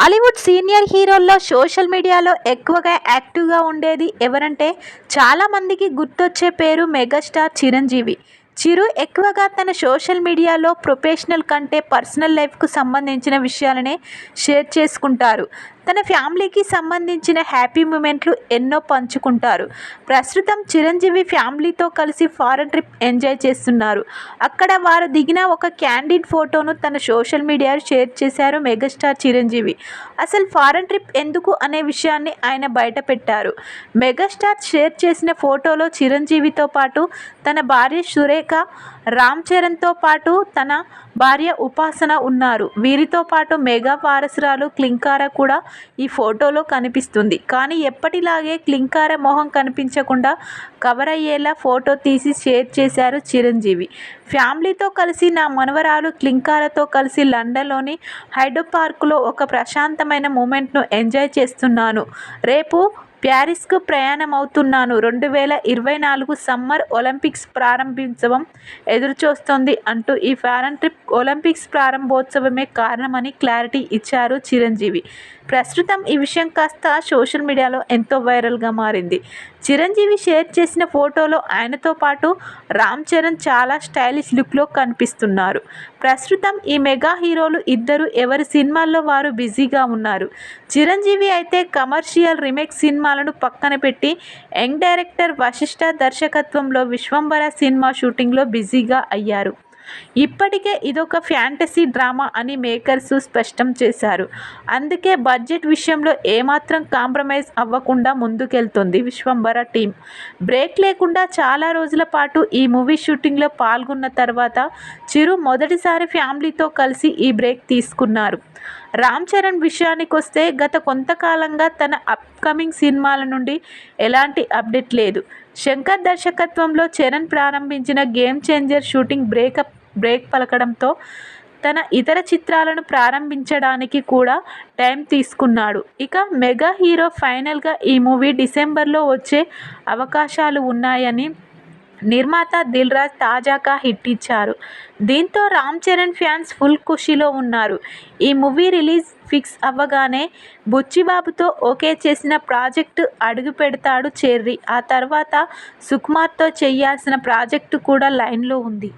Tollywood senior హీరోల్లో social మీడియాలో ఎక్కువగా యాక్టివ్గా ఉండేది ఎవరంటే చాలామందికి గుర్తొచ్చే పేరు మెగాస్టార్ చిరంజీవి. చిరు ఎక్కువగా తన సోషల్ మీడియాలో ప్రొఫెషనల్ కంటే పర్సనల్ లైఫ్కు సంబంధించిన విషయాలనే షేర్ చేసుకుంటారు. తన ఫ్యామిలీకి సంబంధించిన హ్యాపీ మూమెంట్లు ఎన్నో పంచుకుంటారు. ప్రస్తుతం చిరంజీవి ఫ్యామిలీతో కలిసి ఫారెన్ ట్రిప్ ఎంజాయ్ చేస్తున్నారు. అక్కడ వారు దిగిన ఒక క్యాండిడ్ ఫోటోను తన సోషల్ మీడియాలో షేర్ చేశారు మెగాస్టార్ చిరంజీవి. అసలు ఫారెన్ ట్రిప్ ఎందుకు అనే విషయాన్ని ఆయన బయటపెట్టారు. మెగాస్టార్ షేర్ చేసిన ఫోటోలో చిరంజీవితో పాటు తన భార్య సురేఖ రామ్ చరణ్తో పాటు తన భార్య ఉపాసన ఉన్నారు. వీరితో పాటు మెగా వారసురాలు క్లింకార కూడా ఈ ఫోటోలో కనిపిస్తుంది. కానీ ఎప్పటిలాగే క్లింకార మొహం కనిపించకుండా కవర్ అయ్యేలా ఫోటో తీసి షేర్ చేశారు చిరంజీవి. ఫ్యామిలీతో కలిసి నా మనవరాలు క్లింకారతో కలిసి లండన్లోని హైడో పార్కులో ఒక ప్రశాంతమైన మూమెంట్ను ఎంజాయ్ చేస్తున్నాను. రేపు ప్యారిస్కు ప్రయాణం అవుతున్నాను రెండు వేల ఇరవై నాలుగు సమ్మర్ ఒలింపిక్స్ ప్రారంభోత్సవం ఎదురుచూస్తోంది అంటూ ఈ ఫారెన్ ట్రిప్ ఒలింపిక్స్ ప్రారంభోత్సవమే కారణమని క్లారిటీ ఇచ్చారు చిరంజీవి. ప్రస్తుతం ఈ విషయం కాస్త సోషల్ మీడియాలో ఎంతో వైరల్గా మారింది. చిరంజీవి షేర్ చేసిన ఫోటోలో ఆయనతో పాటు రామ్ చరణ్ చాలా స్టైలిష్ లుక్లో కనిపిస్తున్నారు. ప్రస్తుతం ఈ మెగా హీరోలు ఇద్దరు ఎవరి సినిమాల్లో వారు బిజీగా ఉన్నారు. చిరంజీవి అయితే కమర్షియల్ రీమేక్ సినిమాలను పక్కన పెట్టి యంగ్ డైరెక్టర్ వశిష్ఠ దర్శకత్వంలో విశ్వంబర సినిమా షూటింగ్లో బిజీగా అయ్యారు. ఇప్పటికే ఇదొక ఫ్యాంటసీ డ్రామా అని మేకర్స్ స్పష్టం చేశారు. అందుకే బడ్జెట్ విషయంలో ఏమాత్రం కాంప్రమైజ్ అవ్వకుండా ముందుకెళ్తుంది విశ్వంబర టీం బ్రేక్ లేకుండా చాలా రోజుల పాటు ఈ మూవీ షూటింగ్లో పాల్గొన్న తర్వాత చిరు మొదటిసారి ఫ్యామిలీతో కలిసి ఈ బ్రేక్ తీసుకున్నారు. రామ్ చరణ్ విషయానికి వస్తే గత కొంతకాలంగా తన అప్కమింగ్ సినిమాల నుండి ఎలాంటి అప్డేట్ లేదు. శంకర్ దర్శకత్వంలో చరణ్ ప్రారంభించిన Game Changer shooting breakup break పలకడంతో తన ఇతర చిత్రాలను ప్రారంభించడానికి కూడా టైం తీసుకున్నాడు. ఇక మెగా హీరో ఫైనల్గా ఈ మూవీ డిసెంబర్లో వచ్చే అవకాశాలు ఉన్నాయని నిర్మాత దిల్ రాజ్ తాజాగా హిట్ ఇచ్చారు. దీంతో రామ్ చరణ్ ఫ్యాన్స్ ఫుల్ ఖుషీలో ఉన్నారు. ఈ మూవీ రిలీజ్ ఫిక్స్ అవ్వగానే బుచ్చిబాబుతో ఓకే చేసిన ప్రాజెక్టు అడుగు పెడతాడు చెర్రీ. ఆ తర్వాత సుకుమార్తో చేయాల్సిన ప్రాజెక్టు కూడా లైన్లో ఉంది.